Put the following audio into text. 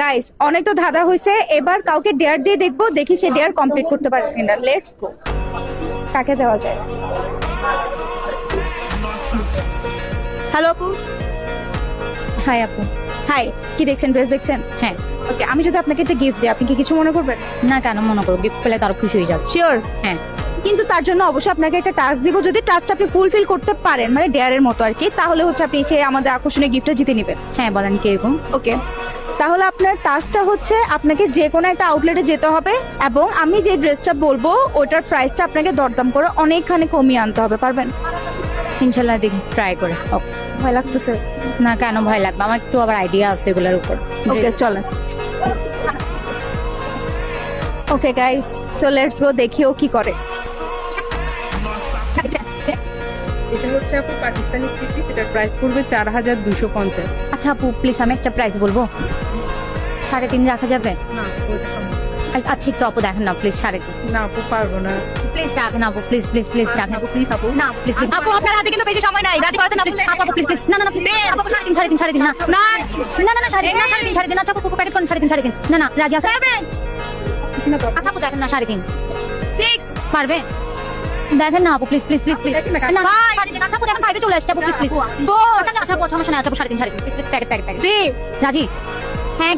Guys অনেক তো ধাঁধা হয়েছে এবার কাউকে ডেয়ার দিয়ে দেখব দেখি সে ডেয়ার কমপ্লিট করতে পারবে কিনা। লেটস গো কাকে দেওয়া যায়? হ্যালো আপু? হাই আপু। হাই কি দেখছেন? ড্রেস দেখছেন? হ্যাঁ। ওকে আমি যদি আপনাকে একটা গিফট দিই আপনি কি কিছু মনে করবেন? না কেন মনে করো গিফট পেলে তার খুশি হয়ে যাবে। শিওর হ্যাঁ। কিন্তু তার জন্য অবশ্যই আপনাকে একটা টাস্ক দিব যদি টাস্কটা আপনি ফুলফিল করতে পারেন মানে ডেয়ারের মতো আর কি তাহলে হচ্ছে আপনি সেই আমাদের আকর্ষণীয় গিফটটা জিতে নেবেন। হ্যাঁ বলেন কীরকম? ওকে তাহলে আপনার টাস্কটা হচ্ছে আপনাকে যে কোনো একটা আউটলেটে যেতে হবে এবং আমি যে ড্রেসটা বলব ওটার প্রাইসটা আপনাকে দরদাম করে অনেকখানি কমিয়ে আনতে হবে পারবেন? ইনশাল্লাহ দেখি ট্রাই করে. ভয় লাগতেছে। না কেন ভয় লাগবে? আমার একটু আবার আইডিয়া আছে এগুলোর উপর। ওকে চলেন। Okay guys so let's go দেখিও কি করে। হচ্ছে আপু পাকিস্তানি থ্রি পিস এটার প্রাইস পড়বে চার হাজার দুশো পঞ্চাশ। আচ্ছা আপু প্লিজ আমি একটা প্রাইস বলব? সাড়ে তিন রাখা যাবে? না ওটা সম্ভব আ- আচ্ছা একটু আপু দেখেন না প্লিজ সাড়ে তিন। না আপু পারব না। প্লিজ রাখেন আপু প্লিজ প্লিজ প্লিজ রাখেন। আপু প্লিজ আপু। না প্লিজ আপু আপনার হাতে কিন্তু বেশি সময় নাই। রাজি করতে না প্লিজ আপু প্লিজ প্লিজ না না না প্লিজ আপু আপু, সাড়ে তিন সাড়ে তিন সাড়ে তিন। না না না না না সাড়ে তিন না সাড়ে তিন সাড়ে তিন। আচ্ছা আপু প্যাকেট করেন সাড়ে তিন সাড়ে তিন। না না রাজি আছে? আচ্ছা আপু দেখেন না সাড়ে তিন। সিক্স পারবে? দেখেন না আপু প্লিজ প্লিজ প্লিজ প্লিজ না, সাড়ে তিন আচ্ছা আপু ফাইভে চলে আসছে আপু প্লিজ প্লিজ আচ্ছা। আচ্ছা সমস্যা নাই আচ্ছা আপু সাড়ে তিন সাড়ে তিন প্যাকেট প্যাকেট প্যাকেট রাজি? হ্যাঁ